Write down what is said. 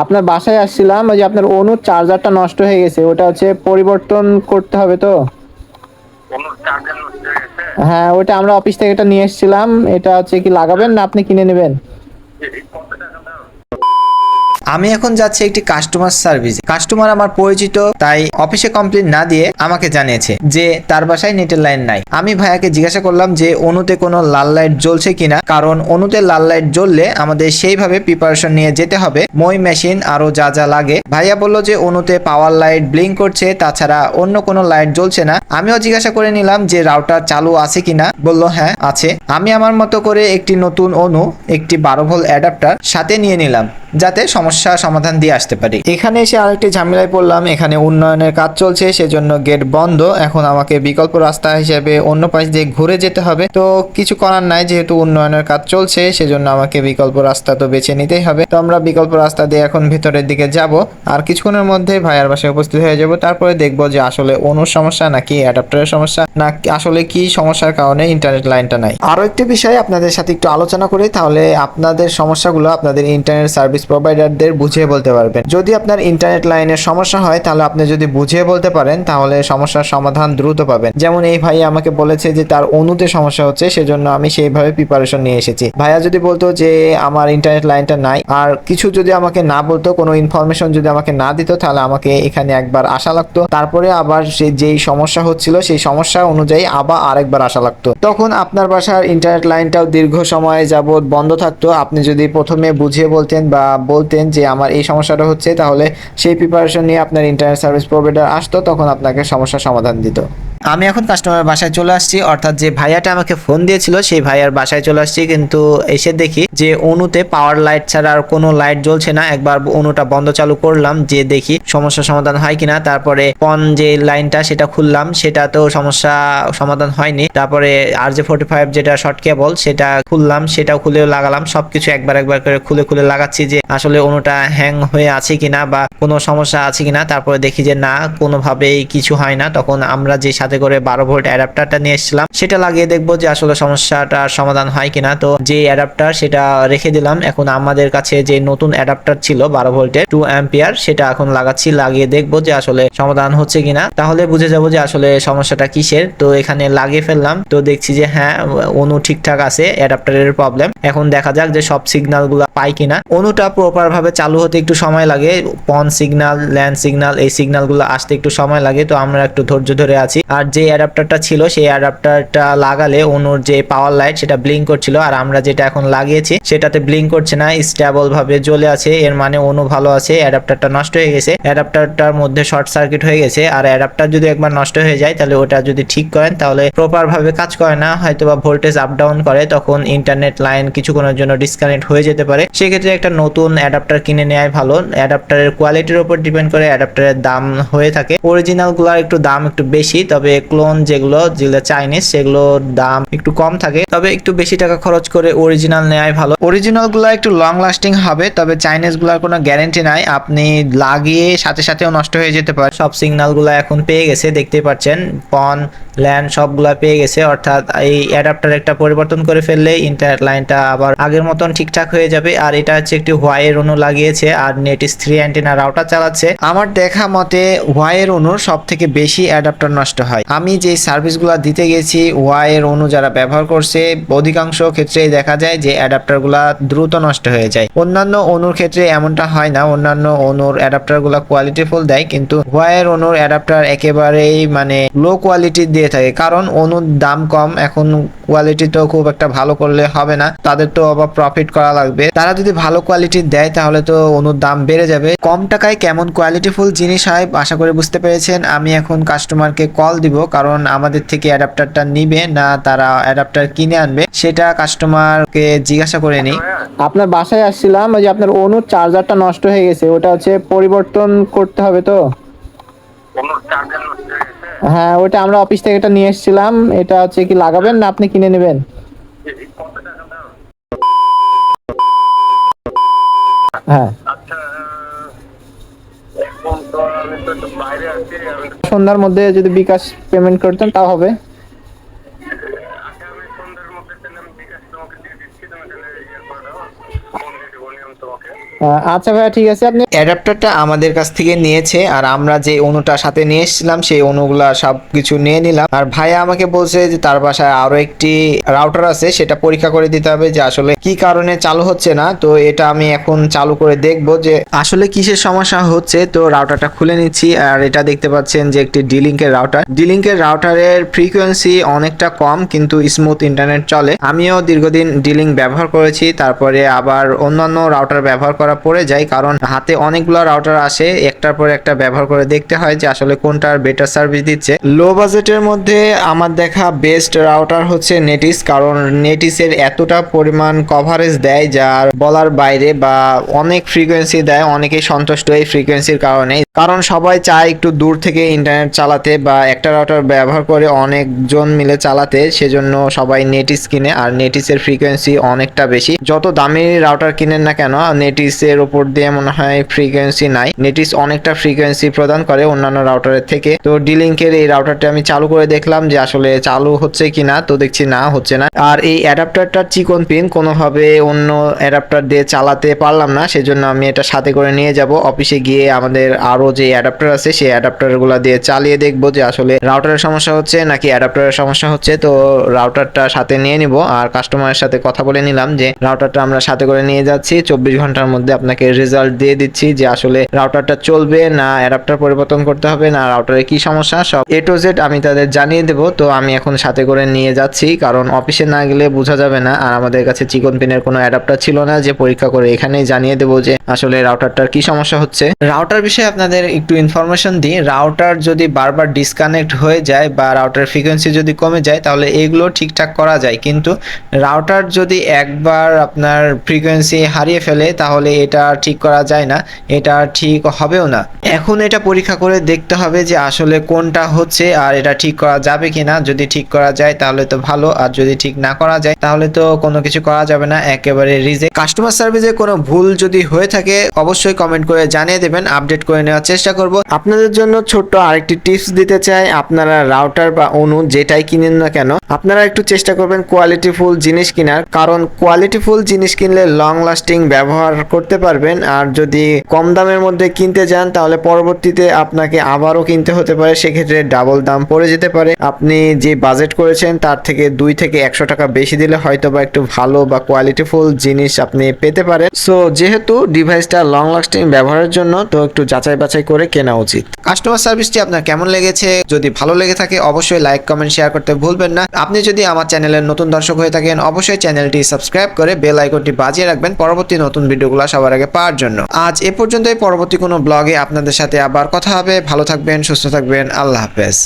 আপনার বাসায় আসছিলাম ওই যে আপনার অনুর চার্জারটা নষ্ট হয়ে গেছে ওটা হচ্ছে পরিবর্তন করতে হবে তো? হয়ে ওটা আমরা অফিস থেকে এটা নিয়ে এসেছিলাম এটা হচ্ছে কি লাগাবেন না আপনি কিনে নেবেন? আমি এখন যাচ্ছি একটি কাস্টমার সার্ভিস কাস্টমার আমার পরিচিত, তাই অফিসে কমপ্লেন না দিয়ে আমাকে জানিয়েছে যে তার বাসায় নেটের লাইন নাই। আমি ভাইয়াকে জিজ্ঞাসা করলাম যে, অনুতে কোনো লাল লাইট জ্বলছে কিনা? কারণ অনুতে লাল লাইট জ্বললে আমাদের সেইভাবে প্রিপারেশন নিয়ে যেতে হবে। মই মেশিন আরও যা যা লাগে। ভাইয়া বলল যে, অনুতে পাওয়ার লাইট ব্লিঙ্ক করছে, তাছাড়া অন্য কোনো লাইট জ্বলছে না। আমিও জিজ্ঞাসা করে নিলাম যে রাউটার চালু আছে কিনা? বলল হ্যাঁ আছে। আমি আমার মতো করে একটি নতুন অনু, একটি বারো ভোল্ট অ্যাডাপ্টার সাথে নিয়ে নিলাম, যাতে সমস্যা সমাধান দিয়ে আসতে পারি। এখানে এসে আরেকটি ঝামেলায় পড়লাম। এখানে উন্নয়নের কাজ চলছে, সেজন্য গেট বন্ধ। এখন আমাকে বিকল্প রাস্তা হিসেবে অন্য পাশ দিয়ে ঘুরে যেতে হবে। তো কিছু করার নাই, যেহেতু উন্নয়নের কাজ চলছে, সেজন্য আমাকে বিকল্প রাস্তা তো বেছে নিতেই হবে। তো আমরা বিকল্প রাস্তা দিয়ে এখন ভিতরের দিকে যাব। আর কিছুক্ষণের মধ্যে ভাইয়ার বাসায় উপস্থিত হয়ে যাব। তারপরে দেখব যে আসলে অনুর সমস্যা নাকি অ্যাডাপ্টারের সমস্যা না আসলে কি সমস্যার কারণে ইন্টারনেট লাইনটা নাই। আরও একটি বিষয় আপনাদের সাথে একটু আলোচনা করি, তাহলে আপনাদের সমস্যাগুলো আপনাদের ইন্টারনেট সার্ভিস প্রোভাইডারদের বুঝিয়ে বলতে পারবেন। যদি আপনার ইন্টারনেট লাইনের সমস্যা হয়, তাহলে আপনি যদি বুঝিয়ে বলতে পারেন, তাহলে সমস্যার সমাধান দ্রুত পাবেন। যেমন এই ভাই আমাকে বলেছে যে তার অনুতে সমস্যা হচ্ছে, সেজন্য আমি সেইভাবে প্রিপারেশন নিয়ে এসেছি। ভাইয়া যদি বলতো যে আমার ইন্টারনেট লাইনটা নাই, আর কিছু যদি আমাকে না বলতো, কোনো ইনফরমেশন যদি আমাকে না দিত, তাহলে আমাকে এখানে একবার আসা লাগতো। তারপরে আবার সে যেই সমস্যা হচ্ছিল, সেই সমস্যা অনুযায়ী আবার আরেকবার আসা লাগতো। তখন আপনার বাসার ইন্টারনেট লাইনটাও দীর্ঘ সময় যাবত বন্ধ থাকতো। আপনি যদি প্রথমে বুঝিয়ে বলতেন বা বলতেন যে আমার এই সমস্যাটা হচ্ছে, তাহলে সেই প্রিপারেশন নিয়ে আপনার ইন্টারনেট সার্ভিস প্রোভাইডার আসতো, তখন আপনাকে সমস্যার সমাধান দিত। আমি এখন কাস্টমার বাসায় চলে আসছি। অর্থাৎ যে ভাইয়াটা আমাকে ফোন দিয়েছিল, সেই ভাইয়ার বাসায় চলে আসছি। কিন্তু এসে দেখি যে অনুতে পাওয়ার লাইট ছাড়া আর কোনো লাইট জ্বলছে না। একবার অনুটা বন্ধ চালু করলাম, যে দেখি সমস্যা সমাধান হয় কিনা। তারপরে পন যে লাইনটা সেটা খুললাম সেটা তো সমস্যা সমাধান হয়নি। তারপরে আর যে ফোর্টি ফাইভ যেটা শর্ট কেবল সেটা খুললাম সেটাও খুলে লাগালাম। সবকিছু একবার একবার করে খুলে খুলে লাগাচ্ছি যে আসলে অনুটা হ্যাং হয়ে আছে কিনা বা কোনো সমস্যা আছে কিনা। তারপরে দেখি যে না, কোনোভাবেই কিছু হয় না। তখন আমরা যে সাথে করে বারো ভোল্ট অ্যাডাপ্টারটা নিয়ে এসেছিলাম। সেটা লাগিয়ে দেখব যে আসলে সমস্যাটার সমাধান হয় কিনা। তো যে অ্যাডাপ্টার সেটা রেখে দিলাম। এখন আমাদের কাছে যে নতুন অ্যাডাপ্টার ছিল বারো ভোল্টের টু অ্যাম্পিয়ার, সেটা এখন লাগাচ্ছি। লাগিয়ে দেখব যে আসলে সমাধান হচ্ছে কিনা। তাহলে বুঝে যাব যে আসলে সমস্যাটা কিসের। তো এখানে লাগিয়ে ফেললাম। তো দেখছি যে হ্যাঁ অনু ঠিকঠাক আছে, অ্যাডাপ্টারের প্রবলেম। এখন দেখা যাক যে সব সিগন্যালগুলো পাই কিনা। অনুটা প্রপার ভাবে চালু হতে একটু সময় লাগে। পন সিগন্যাল ল্যান্ড সিগন্যাল, এই সিগন্যালগুলো আসতে একটু সময় লাগে। তো আমরা একটু ধৈর্য ধরে আছি। আর যে অ্যাডাপ্টারটা ছিল, সেই অ্যাডাপ্টারটা লাগালে অনুর যে পাওয়ার লাইট সেটা ব্লিঙ্ক করছিল আর আমরা যেটা এখন লাগিয়েছি, সেটাতে ব্লিঙ্ক করছে না স্টেবল ভাবে জ্বলে আছে, এর মানে অনু ভালো আছে অ্যাডাপ্টারটা নষ্ট হয়ে গেছে। অ্যাডাপ্টারটার মধ্যে শর্ট সার্কিট হয়ে গেছে, আর অ্যাডাপ্টার যদি একবার নষ্ট হয়ে যায়, তাহলে ওটা যদি ঠিক করেন, তাহলে প্রপার ভাবে কাজ করে না হয়তো বা ভোল্টেজ আপ ডাউন করে, তখন ইন্টারনেট লাইন কিছুক্ষণের জন্য ডিসকানেক্ট হয়ে যেতে পারে। সেক্ষেত্রে একটা নতুন অ্যাডাপ্টার কিনে নেওয়াই ভালো। অ্যাডাপ্টারের কোয়ালিটির উপর ডিপেন্ড করে অ্যাডাপ্টারের দাম হয়ে থাকে। অরিজিনালগুলার একটু দাম একটু বেশি, তবে ক্লোন যেগুলো যেগুলো চাইনিজ সেগুলোর দাম একটু কম থাকে। তবে একটু বেশি টাকা খরচ করে অরিজিনাল নেওয়াই ভালো। অরিজিনালগুলো একটু লং লাস্টিং হবে, তবে চাইনিজগুলার কোনো গ্যারেন্টি নাই। আপনি লাগিয়ে সাথে সাথেও নষ্ট হয়ে যেতে পারে। সব সিগন্যালগুলো এখন পেয়ে গেছে দেখতে পাচ্ছেন। পন ল্যান্ড সবগুলা পেয়ে গেছে। অর্থাৎ এই অ্যাডাপ্টার একটা পরিবর্তন করে ফেললে ইন্টারনেট লাইনটা আবার আগের মতন ঠিকঠাক হয়ে যাবে। আর এটা হচ্ছে একটি হোয়াইয়ের অনু লাগিয়েছে, আর নেট নেটিস থ্রি অ্যান্টেনা রাউটার চালাচ্ছে। আমার দেখা মতে হোয়াইয়ের অনুর সব থেকে বেশি অ্যাডাপ্টার নষ্ট হয়। আমি যে সার্ভিসগুলো দিতে গেছি হোয়াইয়ের অনু যারা ব্যবহার করছে, অধিকাংশ ক্ষেত্রে দেখা যায় যে অ্যাডাপ্টারগুলা দ্রুত নষ্ট হয়ে যায়। অন্যান্য অনুর ক্ষেত্রে এমনটা হয় না। অন্যান্য অনুর অ্যাডাপ্টারগুলা কোয়ালিটিফুল দেয়, কিন্তু হোয়াইয়ের অনুর অ্যাডাপ্টার একেবারেই মানে লো কোয়ালিটি দিয়ে থাকে। কারণ অনুর দাম কম, এখন কোয়ালিটি তো খুব একটা ভালো করলে হবে না। তাদের তো আবার প্রফিট করা লাগবে। তারা যদি ভালো কোয়ালিটি দেয়, তাহলে তো অনুর দাম বেড়ে যাবে। কম টাকায় কেমন কোয়ালিটিফুল জিনিস হয়, আশা করে বুঝতে পেরেছেন। আমি এখন কাস্টমারকে কল দিব কারণ আমাদের থেকে অ্যাডাপ্টারটা নিবে না তারা অ্যাডাপ্টার কিনে আনবে। সেটা কাস্টমারকে জিজ্ঞাসা করে নিই। আপনার বাসায় আসছিলাম ওই যে আপনার অনুর চার্জারটা নষ্ট হয়ে গেছে ওটা হচ্ছে পরিবর্তন করতে হবে তো? কোনো চার্জার নষ্ট হয়ে গেছে? হ্যাঁ ওটা আমরা অফিস থেকে এটা নিয়ে এসেছিলাম এটা হচ্ছে কি লাগাবেন না আপনি কিনে নেবেন? হ্যাঁ। সন্ধ্যার মধ্যে যদি বিকাশ পেমেন্ট করতেন তা হবে আচ্ছা আমি সন্ধ্যার মধ্যে তাহলে আমি বিকাশ তোমাকে দিয়ে দিচ্ছি তুমি তাহলে ইয়ে করে দাও ফোন দিয়ে দেবো নিয়ম তোমাকে আহ, আচ্ছা ভাইয়া, ঠিক আছে, আপনি অ্যাডাপ্টারটা আমাদের কাছ থেকে নিয়েছে আর আমরা যে অনুটা সাথে নিয়ে এসেছিলাম, সেই অনুগুলা সব কিছু নিয়ে নিলাম। আর ভাইয়া আমাকে বলছে যে তার বাসায় আরও একটি রাউটার আছে, সেটা পরীক্ষা করে দিতে হবে যে আসলে কি কারণে চালু হচ্ছে না। তো এটা আমি এখন চালু করে দেখব যে আসলে কিসের সমস্যা হচ্ছে। তো রাউটারটা খুলে নিচ্ছি আর এটা দেখতে পাচ্ছেন যে একটি ডিলিঙ্কের রাউটার ডিলিঙ্কের রাউটারের ফ্রিকোয়েন্সি অনেকটা কম, কিন্তু স্মুথ ইন্টারনেট চলে। আমিও দীর্ঘদিন ডিলিং ব্যবহার করেছি, তারপরে আবার অন্যান্য রাউটার ব্যবহার করা পড়ে যায়, কারণ হাতে অনেকগুলো রাউটার আসে, একটার পর একটা ব্যবহার করে দেখতে হয় যে আসলে কোনটার বেটার সার্ভিস দিচ্ছে। লো বাজেটের মধ্যে আমার দেখা বেস্ট রাউটার হচ্ছে নেটিস কারণ নেটিসের এতটা পরিমাণ কভারেজ দেয় যার বলার বাইরে বা অনেক ফ্রিকোয়েন্সি দেয়, অনেকেই সন্তুষ্ট এই ফ্রিকোয়েন্সির কারণে। কারণ সবাই চায় একটু দূর থেকে ইন্টারনেট চালাতে বা একটা রাউটার ব্যবহার করে অনেকজন মিলে চালাতে, সেজন্য সবাই নেটিস কিনে, আর নেটিসের ফ্রিকোয়েন্সি অনেকটা বেশি। যত দামি রাউটার কিনেন না কেন নেটিসের উপর দিয়ে মনে হয় ফ্রিকোয়েন্সি নাই। নেটিস অনেকটা ফ্রিকোয়েন্সি প্রদান করে অন্যান্য রাউটারের থেকে। তো ডিলিঙ্কের এই রাউটারটা আমি চালু করে দেখলাম যে আসলে চালু হচ্ছে কিনা, তো দেখছি না, হচ্ছে না। আর এই অ্যাডাপ্টারটার চিকন পিন কোনোভাবে অন্য অ্যাডাপ্টার দিয়ে চালাতে পারলাম না, সেজন্য আমি এটা সাথে করে নিয়ে যাব। অফিসে গিয়ে আমাদের আরও যে অ্যাডাপ্টার আছে, সেই অ্যাডাপ্টারগুলো দিয়ে চালিয়ে দেখব যে আসলে রাউটারের সমস্যা হচ্ছে নাকি অ্যাডাপ্টারের সমস্যা হচ্ছে। তো রাউটারটা সাথে নিয়ে নিব। আর কাস্টমারের সাথে কথা বলে নিলাম যে রাউটারটা আমরা সাথে করে নিয়ে যাচ্ছি। চব্বিশ ঘণ্টার মধ্যে আপনাকে রেজাল্ট দিয়ে দিচ্ছি যে আসলে রাউটারটা চলবে না অ্যাডাপ্টার পরিবর্তন করতে হবে, না রাউটারে কি সমস্যা, সব এ টু জেড আমি তাদের জানিয়ে দেবো। তো আমি এখন সাথে করে নিয়ে যাচ্ছি, কারণ অফিসে না গেলে বোঝা যাবে না। আর আমাদের কাছে চিকন পিনের কোনো অ্যাডাপ্টার ছিল না, যে পরীক্ষা করে এখানেই জানিয়ে দেবো যে আসলে রাউটারটার কি সমস্যা হচ্ছে। রাউটার বিষয়ে আপনাদের একটু ইনফরমেশন দিই। রাউটার যদি বারবার ডিসকানেক্ট হয়ে যায় বা রাউটার ফ্রিকোয়েন্সি যদি কমে যায়, তাহলে এগুলো ঠিকঠাক করা যায়। কিন্তু রাউটার যদি একবার আপনার ফ্রিকোয়েন্সি হারিয়ে ফেলে, তাহলে এটা ঠিক করা যায় না, এটা ঠিক হবেও না। এখন এটা পরীক্ষা করে দেখতে হবে যে আসলে কোনটা হচ্ছে আর এটা ঠিক করা যাবে কিনা। যদি ঠিক করা যায় তাহলে তো ভালো, আর যদি ঠিক না করা যায় তাহলে তো কোনো কিছু করা যাবে না, একেবারে রিজেক্ট। কাস্টমার সার্ভিসে কোনো ভুল যদি হয়ে থাকে অবশ্যই কমেন্ট করে জানিয়ে দেবেন, আপডেট করে নেওয়ার চেষ্টা করব। আপনাদের জন্য ছোট্ট আরেকটি টিপস দিতে চাই, আপনারা রাউটার বা অনু যেটাই কিনেন না কেন, আপনারা একটু চেষ্টা করবেন কোয়ালিটিফুল জিনিস কেনার। কারণ কোয়ালিটিফুল জিনিস কিনলে লং লাস্টিং ব্যবহার করতে পারবেন। আর যদি কম দামের মধ্যে কিনতে যান তাহলে পরবর্তীতে আপনাকে আবারও কিনতে হতে পারে। সেক্ষেত্রে ডাবল দাম পড়ে যেতে পারে। আপনি যে বাজেট করেছেন, তার থেকে দুই থেকে একশো টাকা বেশি দিলে হয়তো বা একটু ভালো বা কোয়ালিটিফুল জিনিস আপনি পেতে পারেন। সো যেহেতু ডিভাইসটা লং লাস্টিং ব্যবহারের জন্য, তো একটু যাচাই বাছাই করে কেনা উচিত। কাস্টমার সার্ভিসটি আপনার কেমন লেগেছে? যদি ভালো লেগে থাকে, অবশ্যই লাইক কমেন্ট শেয়ার করতে ভুলবেন না। আপনি যদি আমার চ্যানেলের নতুন দর্শক হয়ে থাকেন, অবশ্যই চ্যানেলটি সাবস্ক্রাইব করে বেল আইকনটি বাজিয়ে রাখবেন। পরবর্তী নতুন ভিডিওগুলো সবার আগে পাওয়ার জন্য। আজ এ পর্যন্তই। পরবর্তী কোনো ব্লগে আপনাদের সাথে আবার কথা হবে। ভালো থাকবেন, সুস্থ থাকবেন। আল্লাহ হাফেজ।